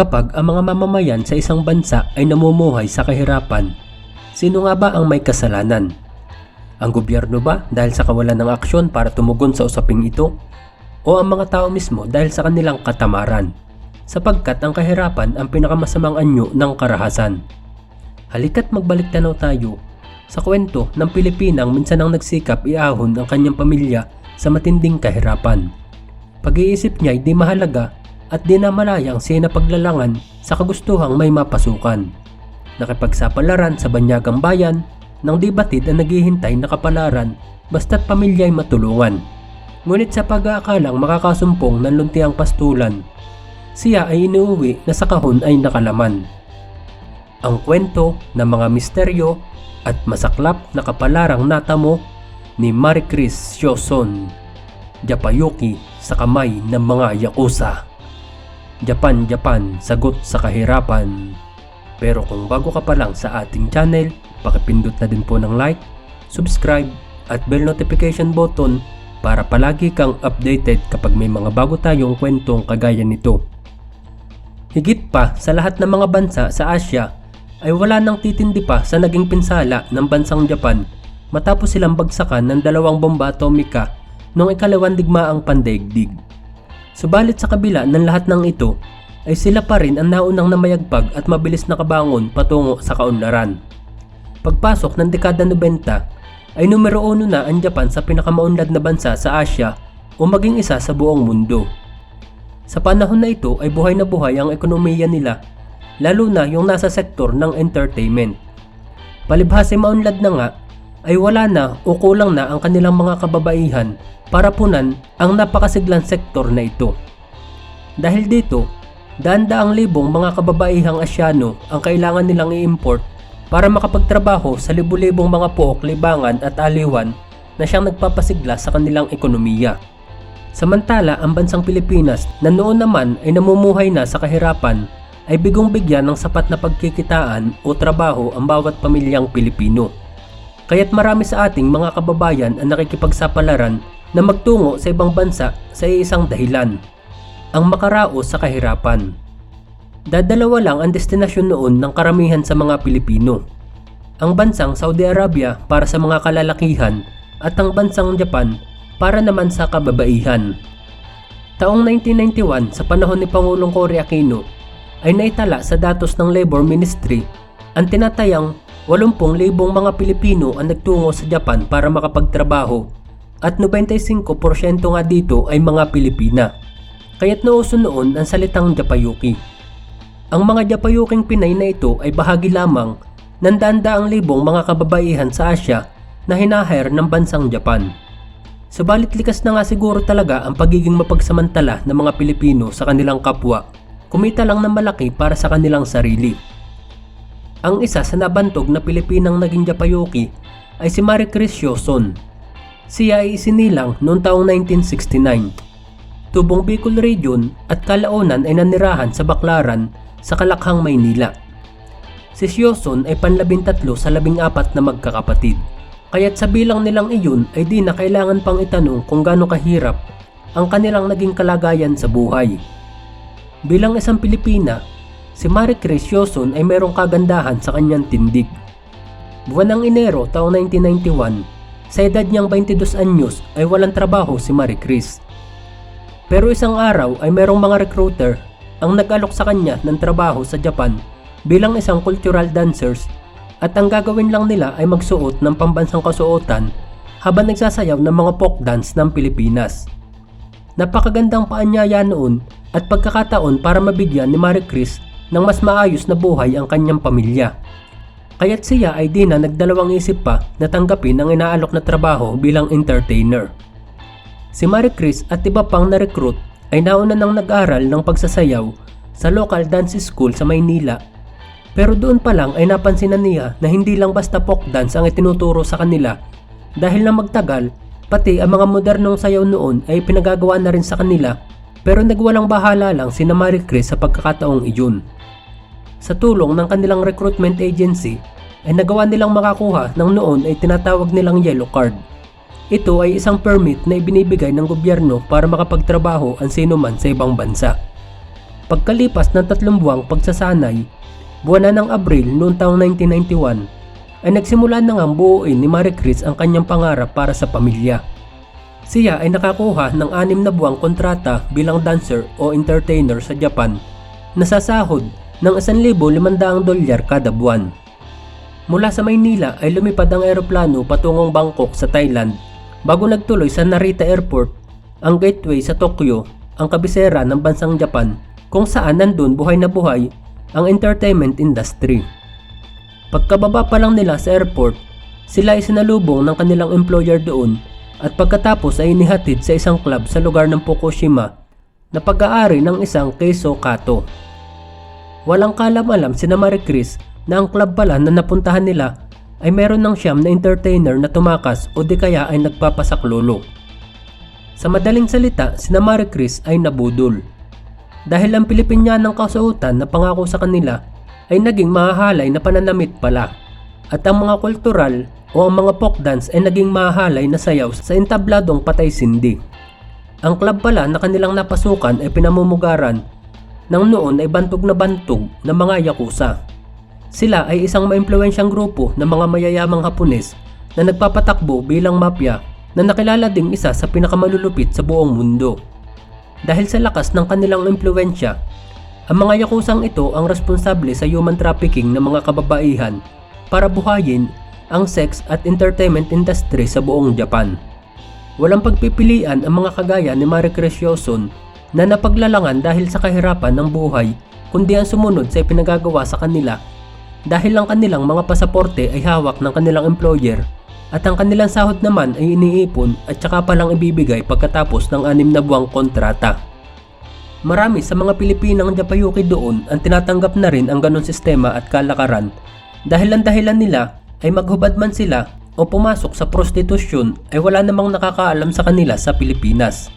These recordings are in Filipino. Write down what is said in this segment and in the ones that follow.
Kapag ang mga mamamayan sa isang bansa ay namumuhay sa kahirapan, sino nga ba ang may kasalanan? Ang gobyerno ba dahil sa kawalan ng aksyon para tumugon sa usaping ito? O ang mga tao mismo dahil sa kanilang katamaran? Sapagkat ang kahirapan ang pinakamasamang anyo ng karahasan. Halika't magbalik tanaw tayo sa kwento ng Pilipinang minsan ang nagsikap iahon ang kanyang pamilya sa matinding kahirapan. Pag-iisip niya ay di mahalaga at di na malayang siya napaglalangan sa kagustuhang may mapasukan. Nakipagsapalaran sa banyagang bayan nang di batid ang naghihintay na kapalaran basta't pamilya ay matulungan. Ngunit sa pag-aakalang makakasumpong ng luntiang pastulan, siya ay inuuwi na sa kahon ay nakalaman. Ang kwento ng mga misteryo at masaklap na kapalarang natamo ni Marie Chris Shoson, Japayuki sa kamay ng mga Yakuza. Japan Japan sagot sa kahirapan. Pero kung bago ka pa lang sa ating channel, pakipindot na din po ng like, subscribe at bell notification button para palagi kang updated kapag may mga bago tayong kwentong kagaya nito. Higit pa sa lahat ng mga bansa sa Asya ay wala nang titindi pa sa naging pinsala ng bansang Japan matapos silang bagsakan ng dalawang bomba atomika noong ikalawang digmaang pandaigdig. Subalit sa kabila ng lahat ng ito, ay sila pa rin ang naunang namayagpag at mabilis na kabangon patungo sa kaunlaran. Pagpasok ng dekada 90, ay numero uno na ang Japan sa pinakamaunlad na bansa sa Asya o maging isa sa buong mundo. Sa panahon na ito ay buhay na buhay ang ekonomiya nila lalo na yung nasa sektor ng entertainment. Palibhasa maunlad na nga, ay wala na o kulang na ang kanilang mga kababaihan para punan ang napakasiglang sektor na ito. Dahil dito, daan-daang libong mga kababaihang Asyano ang kailangan nilang i-import para makapagtrabaho sa libu-libong mga pook, libangan at aliwan na siyang nagpapasigla sa kanilang ekonomiya. Samantala, ang bansang Pilipinas na noon naman ay namumuhay na sa kahirapan ay bigong bigyan ng sapat na pagkikitaan o trabaho ang bawat pamilyang Pilipino. Kaya't marami sa ating mga kababayan ang nakikipagsapalaran na magtungo sa ibang bansa sa isang dahilan, ang makaraos sa kahirapan. Dadalawa lang ang destinasyon noon ng karamihan sa mga Pilipino. Ang bansang Saudi Arabia para sa mga kalalakihan at ang bansang Japan para naman sa kababaihan. Taong 1991 sa panahon ni Pangulong Cory Aquino ay naitala sa datos ng Labor Ministry ang tinatayang 80,000 mga Pilipino ang nagtungo sa Japan para makapagtrabaho at 95% nga dito ay mga Pilipina. Kaya't nauso noon ang salitang Japayuki. Ang mga Japayuking Pinay na ito ay bahagi lamang ng daan-daang libong mga kababaihan sa Asya na hinahire ng bansang Japan. Subalit likas na nga siguro talaga ang pagiging mapagsamantala ng mga Pilipino sa kanilang kapwa kumita lang ng malaki para sa kanilang sarili. Ang isa sa nabantog na Pilipinang naging Japayuki ay si Marie Chris Yoson. Siya ay isinilang noong taong 1969. Tubong Bicol Region at kalaunan ay nanirahan sa Baklaran sa Kalakhang, Maynila. Si Yoson ay panlabintatlo sa labing apat na magkakapatid. Kaya't sa bilang nilang iyon ay di na kailangan pang itanong kung gaano kahirap ang kanilang naging kalagayan sa buhay. Bilang isang Pilipina, si Marie Chris Yoson ay mayroong kagandahan sa kanyang tindig. Buwan ng Enero taong 1991, sa edad niyang 22 anyos ay walang trabaho si Marie Chris. Pero isang araw ay mayroong mga recruiter ang nag-alok sa kanya ng trabaho sa Japan bilang isang cultural dancers at ang gagawin lang nila ay magsuot ng pambansang kasuotan habang nagsasayaw ng mga folk dance ng Pilipinas. Napakagandang paanyaya noon at pagkakataon para mabigyan ni Marie Chris ng mas maayos na buhay ang kanyang pamilya. Kaya't siya ay di na nagdalawang isip pa na tanggapin ang inaalok na trabaho bilang entertainer. Si Marie Chris at iba pang na-recruit ay nauna nang nag-aral ng pagsasayaw sa local dance school sa Maynila. Pero doon pa lang ay napansin na niya na hindi lang basta folk dance ang itinuturo sa kanila dahil na magtagal pati ang mga modernong sayaw noon ay pinagagawa na rin sa kanila pero nagwalang bahala lang si Marie Chris sa pagkakataong iyon. Sa tulong ng kanilang recruitment agency, ay nagawa nilang makakuha ng noon ay tinatawag nilang yellow card. Ito ay isang permit na ibinibigay ng gobyerno para makapagtrabaho ang sino man sa ibang bansa. Pagkalipas ng tatlong buwang pagsasanay, buwan na ng Abril noong taong 1991, ay nagsimula na ngang buuin ni Marie Chris ang kanyang pangarap para sa pamilya. Siya ay nakakuha ng anim na buwang kontrata bilang dancer o entertainer sa Japan na sasahod ng 1,500 dolyar kada buwan. Mula sa Maynila ay lumipad ang eroplano patungong Bangkok sa Thailand bago nagtuloy sa Narita Airport, ang gateway sa Tokyo, ang kabisera ng bansang Japan kung saan nandun buhay na buhay ang entertainment industry. Pagkababa pa lang nila sa airport, sila ay sinalubong ng kanilang employer doon at pagkatapos ay inihatid sa isang club sa lugar ng Fukushima na pag-aari ng isang Keiso Kato. Walang kalam-alam si Marie Chris na ang club pala na napuntahan nila ay meron ng siyam na entertainer na tumakas o di kaya ay nagpapasaklolo. Sa madaling salita, si Marie Chris ay nabudol. Dahil ang Pilipinyanang kasuotan na pangako sa kanila ay naging mahahalay na pananamit pala. At ang mga kultural o ang mga folk dance ay naging mahahalay na sayaw sa entabladong patay sindi. Ang club pala na kanilang napasukan ay pinamumugaran nang noon ay bantog na bantog ng mga yakuza. Sila ay isang maimpluwensyang grupo ng mga mayayamang Hapones na nagpapatakbo bilang mafia na nakilala ding isa sa pinakamalulupit sa buong mundo. Dahil sa lakas ng kanilang impluensya, ang mga yakusang ito ang responsable sa human trafficking ng mga kababaihan para buhayin ang sex at entertainment industry sa buong Japan. Walang pagpipilian ang mga kagaya ni Marie Yoson na napaglalangan dahil sa kahirapan ng buhay kundi ang sumunod sa ipinagagawa sa kanila dahil ang kanilang mga pasaporte ay hawak ng kanilang employer at ang kanilang sahod naman ay iniipon at saka palang ibibigay pagkatapos ng anim na buwang kontrata. Marami sa mga Pilipinang Japayuki doon ang tinatanggap na rin ang ganon sistema at kalakaran dahil ang dahilan nila ay maghubad man sila o pumasok sa prostitusyon ay wala namang nakakaalam sa kanila sa Pilipinas.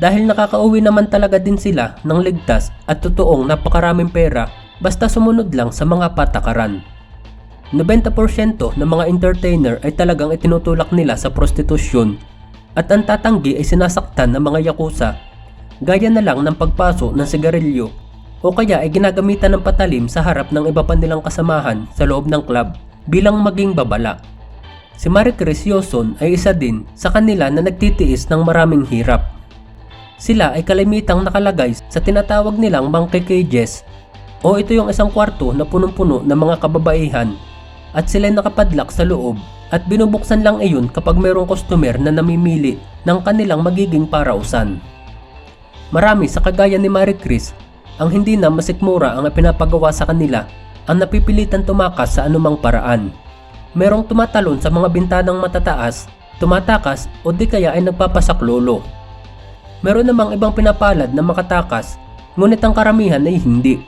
Dahil nakakauwi naman talaga din sila ng ligtas at totoong napakaraming pera basta sumunod lang sa mga patakaran. 90% ng mga entertainer ay talagang itinutulak nila sa prostitusyon at ang tatanggi ay sinasaktan ng mga yakuza gaya na lang ng pagpaso ng sigarilyo o kaya ay ginagamitan ng patalim sa harap ng iba pa nilang kasamahan sa loob ng club bilang maging babala. Si Marie Chris Yoson ay isa din sa kanila na nagtitiis ng maraming hirap. Sila ay kalimitang nakalagay sa tinatawag nilang monkey cages o ito yung isang kwarto na punong-puno ng mga kababaihan at sila nakapadlak sa loob at binubuksan lang iyon kapag mayroong customer na namimili ng kanilang magiging parausan. Marami sa kagaya ni Marie Chris ang hindi na masikmura ang pinapagawa sa kanila ang napipilitan tumakas sa anumang paraan. Merong tumatalon sa mga bintanang matataas, tumatakas o di kaya ay nagpapasaklolo. Meron namang ibang pinapalad na makatakas ngunit ang karamihan ay hindi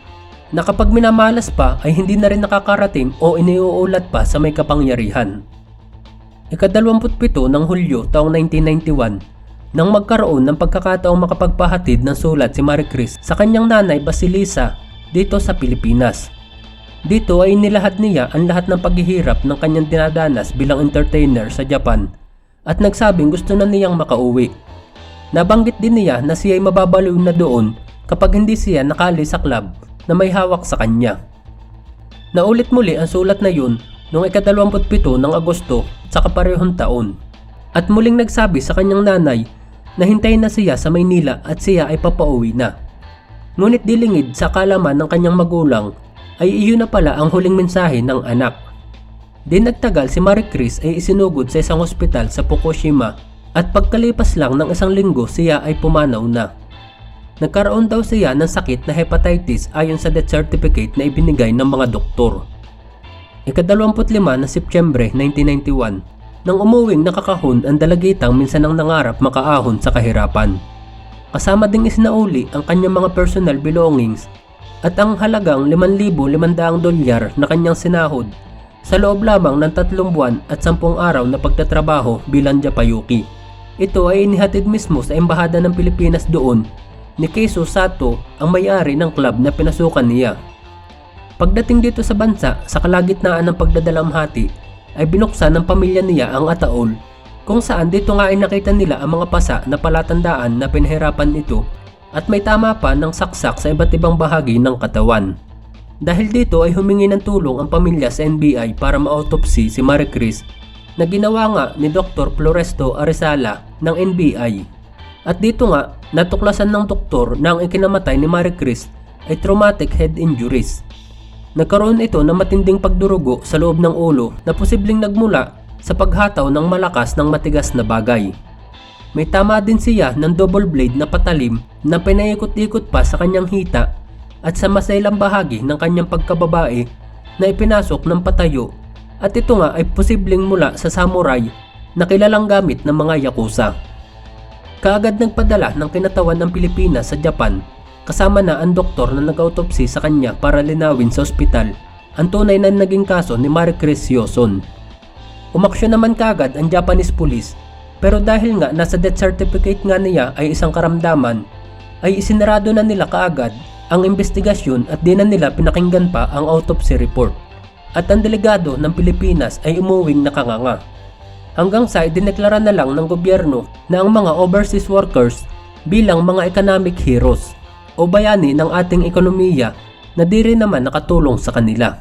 na kapag minamalas pa ay hindi na rin nakakarating o iniuulat pa sa may kapangyarihan. Ikadalawamputpito ng Hulyo taong 1991 nang magkaroon ng pagkakataong makapagpahatid ng sulat si Marie Chris sa kanyang nanay Basilisa dito sa Pilipinas. Dito ay nilahat niya ang lahat ng paghihirap ng kanyang dinadanas bilang entertainer sa Japan at nagsabing gusto na niyang makauwi. Nabanggit din niya na siya ay mababaliw na doon kapag hindi siya nakali sa club na may hawak sa kanya. Naulit muli ang sulat na yun noong ikadalawamputpito ng Agosto sa kaparehong taon. At muling nagsabi sa kanyang nanay na hintayin na siya sa Maynila at siya ay papauwi na. Ngunit dilingid sa kalaman ng kanyang magulang ay iyon na pala ang huling mensahe ng anak. Di nagtagal si Marie Chris ay isinugod sa isang ospital sa Fukushima at pagkalipas lang ng isang linggo siya ay pumanaw na. Nagkaroon daw siya ng sakit na hepatitis ayon sa death certificate na ibinigay ng mga doktor. Ikadalawamput lima na Setyembre 1991 nang umuwing nakakahon ang dalagitang minsan ang nangarap makaahon sa kahirapan. Kasama ding isinauli ang kanyang mga personal belongings at ang halagang 5,500 dolyar na kanyang sinahod sa loob lamang ng tatlong buwan at sampung araw na pagtatrabaho bilang Japayuki. Ito ay inihatid mismo sa Embahada ng Pilipinas doon ni Keiso Sato ang may-ari ng club na pinasukan niya. Pagdating dito sa bansa sa kalagitnaan ng pagdadalamhati ay binuksan ng pamilya niya ang ataol kung saan dito nga ay nakita nila ang mga pasa na palatandaan na pinahirapan ito at may tama pa ng saksak sa iba't ibang bahagi ng katawan. Dahil dito ay humingi ng tulong ang pamilya sa NBI para ma-autopsy si Marie Chris na ginawa nga ni Dr. Floresto Arizala ng NBI. At dito nga, natuklasan ng doktor na ang ikinamatay ni Marie Chris ay traumatic head injuries. Nagkaroon ito ng matinding pagdurugo sa loob ng ulo na posibleng nagmula sa paghataw ng malakas ng matigas na bagay. May tama din siya ng double blade na patalim na pinaikot-ikot pa sa kanyang hita at sa masailang bahagi ng kanyang pagkababae na ipinasok ng patayo at ito nga ay posibleng mula sa samurai na kilalang gamit ng mga yakuza. Kaagad nagpadala ng kinatawan ng Pilipinas sa Japan kasama na ang doktor na nag-autopsy sa kanya para linawin sa ospital ang tunay na naging kaso ni Marie Chris Yoson. Umaksyon naman kaagad ang Japanese police pero dahil nga nasa death certificate nga niya ay isang karamdaman ay isinarado na nila kaagad ang investigasyon at di na nila pinakinggan pa ang autopsy report. At ang delegado ng Pilipinas ay umuwing nakanganga. Hanggang sa idineklara na lang ng gobyerno na ang mga overseas workers bilang mga economic heroes o bayani ng ating ekonomiya na di rin naman nakatulong sa kanila.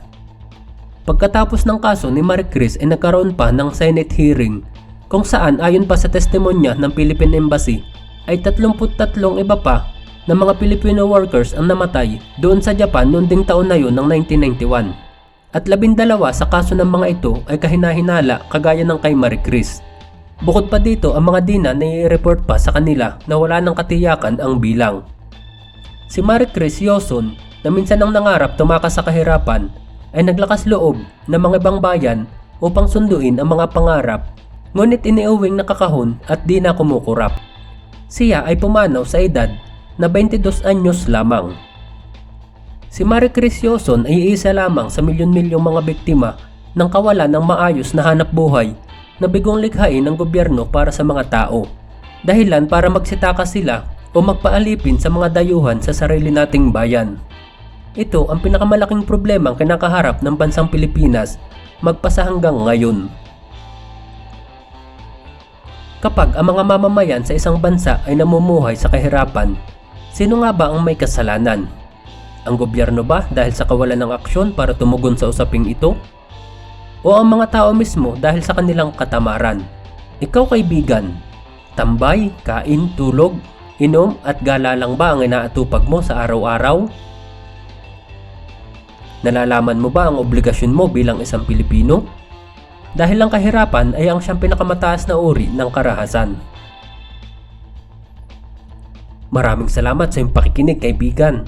Pagkatapos ng kaso ni Marie Chris ay nagkaroon pa ng Senate hearing kung saan ayon pa sa testimonya ng Philippine Embassy ay 33 iba pa na mga Filipino workers ang namatay doon sa Japan noong ding taon na yun ng 1991. At labindalawa sa kaso ng mga ito ay kahinahinala kagaya ng kay Marie Chris. Bukod pa dito ang mga dina na i-report pa sa kanila na wala ng katiyakan ang bilang. Si Marie Chris Yoson na minsan ang nangarap tumakas sa kahirapan ay naglakas loob ng mga ibang bayan upang sunduin ang mga pangarap ngunit iniuwing nakakahon at di na kumukurap. Siya ay pumanaw sa edad na 22 anyos lamang. Si Marie Chris ay isa lamang sa milyon-milyong mga biktima ng kawalan ng maayos na hanap buhay na bigong likhain ng gobyerno para sa mga tao. Dahilan para magsitaka sila o magpaalipin sa mga dayuhan sa sarili nating bayan. Ito ang pinakamalaking problema ang kinakaharap ng bansang Pilipinas magpasa hanggang ngayon. Kapag ang mga mamamayan sa isang bansa ay namumuhay sa kahirapan, sino nga ba ang may kasalanan? Ang gobyerno ba dahil sa kawalan ng aksyon para tumugon sa usaping ito? O ang mga tao mismo dahil sa kanilang katamaran? Ikaw kaibigan, tambay, kain, tulog, inom at gala lang ba ang inaatupag mo sa araw-araw? Nalalaman mo ba ang obligasyon mo bilang isang Pilipino? Dahil ang kahirapan ay ang siyang pinakamataas na uri ng karahasan. Maraming salamat sa iyong pakikinig kaibigan.